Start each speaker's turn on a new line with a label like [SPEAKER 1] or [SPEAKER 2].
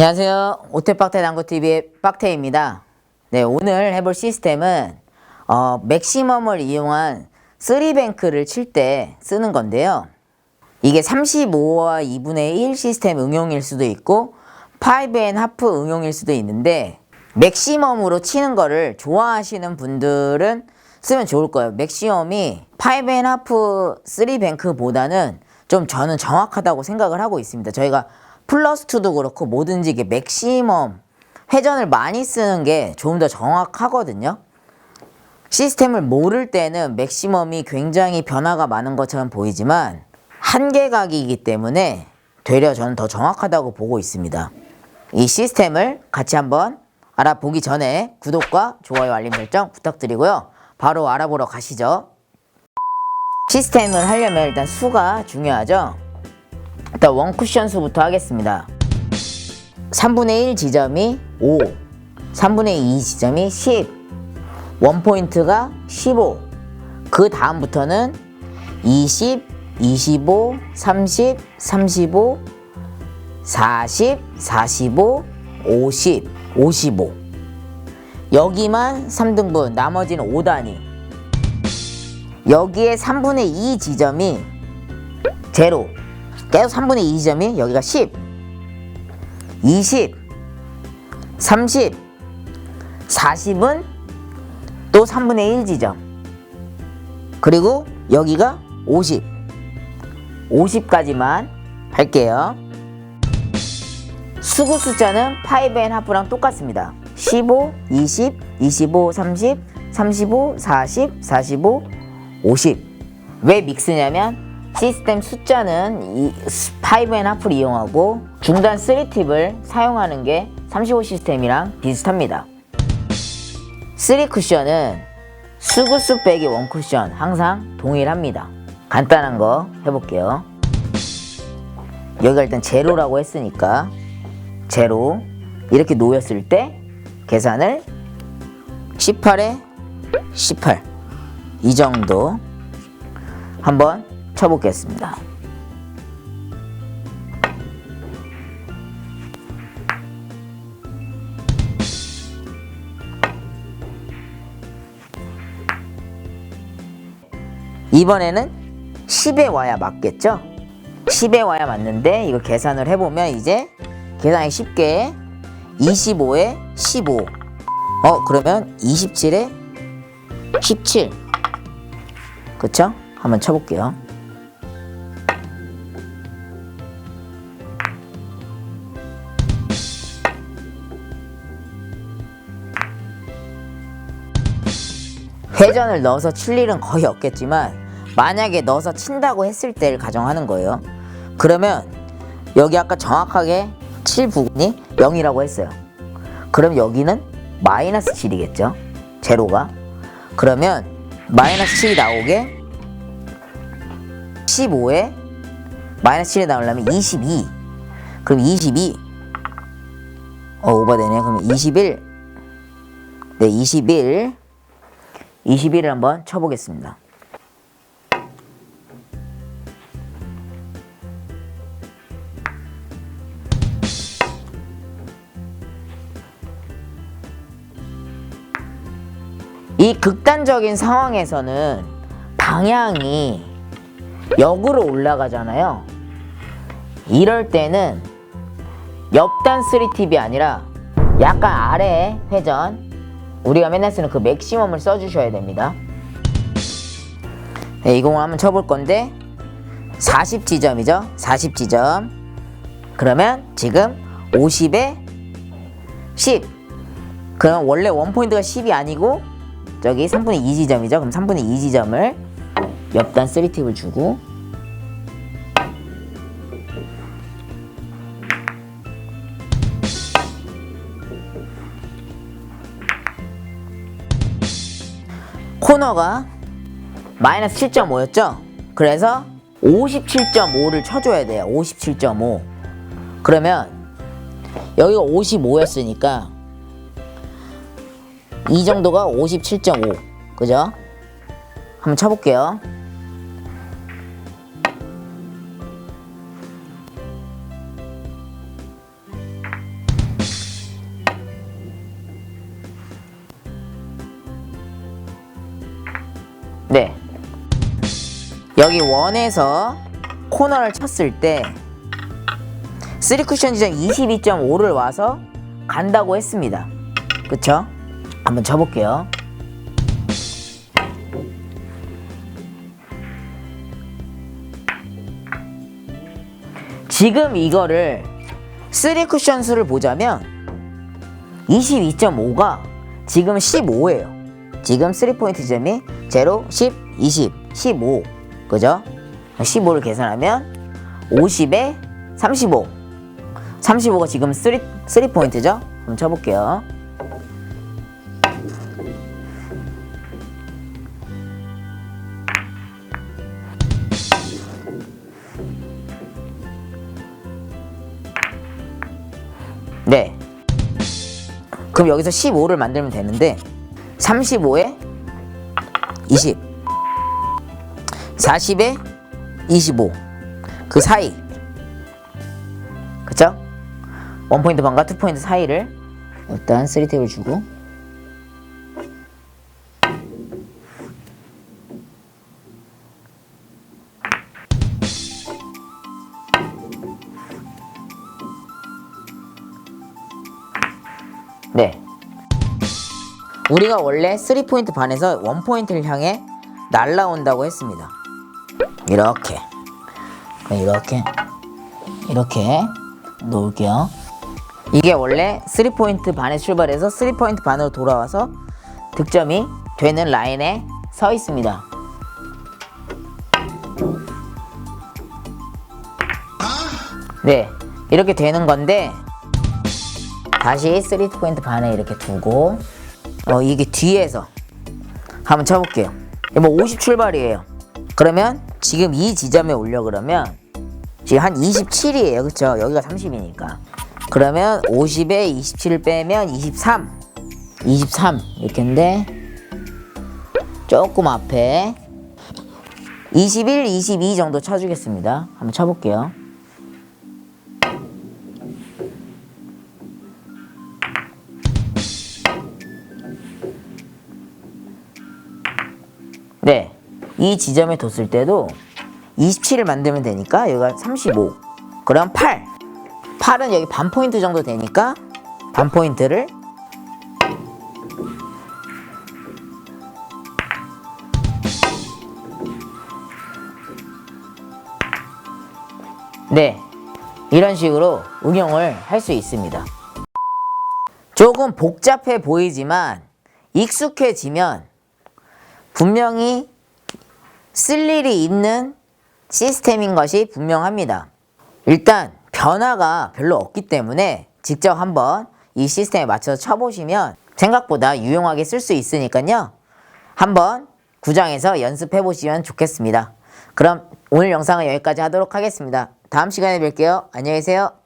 [SPEAKER 1] 안녕하세요. 오태빡태 당구TV의 빡태입니다. 네, 오늘 해볼 시스템은 어, 맥시멈을 이용한 3뱅크를 칠 때 쓰는 건데요. 이게 35와 2분의 1 시스템 응용일 수도 있고 5앤 하프 응용일 수도 있는데 맥시멈으로 치는 거를 좋아하시는 분들은 쓰면 좋을 거예요. 맥시멈이 5앤 하프 3뱅크보다는 좀 저는 정확하다고 생각을 하고 있습니다. 저희가 플러스 2도 그렇고 뭐든지 이게 맥시멈 회전을 많이 쓰는 게좀더 정확하거든요. 시스템을 모를 때는 맥시멈이 굉장히 변화가 많은 것처럼 보이지만 한계각이기 때문에 되려 저는 더 정확하다고 보고 있습니다. 이 시스템을 같이 한번 알아보기 전에 구독과 좋아요 알림 설정 부탁드리고요. 바로 알아보러 가시죠. 시스템을 하려면 일단 수가 중요하죠. 일단 원쿠션 수부터 하겠습니다. 3분의 1 지점이 5, 3분의 2 지점이 10, 원포인트가 15, 그 다음부터는 20, 25, 30, 35, 40, 45, 50, 55. 여기만 3등분, 나머지는 5단위. 여기에 3분의 2 지점이 제로. 계속 3분의 2 지점이 여기가 10, 20, 30, 40은 또 3분의 1 지점. 그리고 여기가 50. 50까지만 할게요. 수구 숫자는 5앤 하프랑 똑같습니다. 15, 20, 25, 30, 35, 40, 45, 50. 왜 믹스냐면 시스템 숫자는 이 5앤 하프를 이용하고 중단 3팁을 사용하는 게 35 시스템이랑 비슷합니다. 3 쿠션은 수구수 빼기 원 쿠션 항상 동일합니다. 간단한 거 해볼게요. 여기가 일단 제로라고 했으니까 제로 이렇게 놓였을 때 계산을 18에 18 이 정도 한번 쳐보겠습니다. 이번에는 10에 와야 맞겠죠? 10에 와야 맞는데 이거 계산을 해보면 이제 계산이 쉽게 25에 15 어 그러면 27에 17 그쵸? 한번 쳐볼게요 회전을 넣어서 칠 일은 거의 없겠지만 만약에 넣어서 친다고 했을 때를 가정하는 거예요. 그러면 여기 아까 정확하게 7 부분이 0이라고 했어요. 그럼 여기는 마이너스 7이겠죠? 제로가. 그러면 마이너스 7이 나오게 15에 마이너스 7이 나오려면 22. 그럼 22. 어, 오버되네. 그럼 21. 네, 21. 21을 한번 쳐보겠습니다. 이 극단적인 상황에서는 방향이 역으로 올라가잖아요. 이럴 때는 옆단 3팁이 아니라 약간 아래 회전 우리가 맨날 쓰는 그 맥시멈을 써주셔야 됩니다. 네, 이 공을 한번 쳐볼 건데 40지점이죠. 40지점. 그러면 지금 50에 10. 그럼 원래 원포인트가 10이 아니고 저기 3분의 2지점이죠. 그럼 3분의 2지점을 옆단 3팁을 주고 코너가 마이너스 7.5였죠? 그래서 57.5를 쳐줘야 돼요. 57.5. 그러면 여기가 55였으니까 이 정도가 57.5. 그죠? 한번 쳐볼게요. 여기 원에서 코너를 쳤을 때 3쿠션 지점 22.5를 와서 간다고 했습니다. 그쵸? 한번 쳐볼게요. 지금 이거를 3쿠션 수를 보자면 22.5가 지금 15예요. 지금 3포인트 지점이 0, 10, 20, 15. 그죠? 15를 계산하면 50에 35. 35가 지금 3, 3포인트죠? 한번 쳐볼게요. 네. 그럼 여기서 15를 만들면 되는데 35에 20 40에 25 그 사이 그쵸? 원포인트 반과 투포인트 사이를 일단 3탭을 주고 네 우리가 원래 3포인트 반에서 1포인트를 향해 날라온다고 했습니다. 이렇게. 이렇게. 이렇게 놓을게요. 이게 원래 3포인트 반에 출발해서 3포인트 반으로 돌아와서 득점이 되는 라인에 서 있습니다. 네. 이렇게 되는 건데 다시 3포인트 반에 이렇게 두고 어, 이게 뒤에서 한번 쳐볼게요. 뭐50 출발이에요. 그러면 지금 이 지점에 올려 그러면 지금 한 27이에요. 그쵸? 여기가 30이니까. 그러면 50에 27을 빼면 23. 23. 이렇게인데 조금 앞에 21, 22 정도 쳐주겠습니다. 한번 쳐볼게요. 이 지점에 뒀을 때도 27을 만들면 되니까 여기가 35. 그럼 8. 8은 여기 반 포인트 정도 되니까 반 포인트를 네. 이런 식으로 응용을 할 수 있습니다. 조금 복잡해 보이지만 익숙해지면 분명히 쓸 일이 있는 시스템인 것이 분명합니다. 일단 변화가 별로 없기 때문에 직접 한번 이 시스템에 맞춰서 쳐보시면 생각보다 유용하게 쓸 수 있으니까요. 한번 구장에서 연습해 보시면 좋겠습니다. 그럼 오늘 영상은 여기까지 하도록 하겠습니다. 다음 시간에 뵐게요. 안녕히 계세요.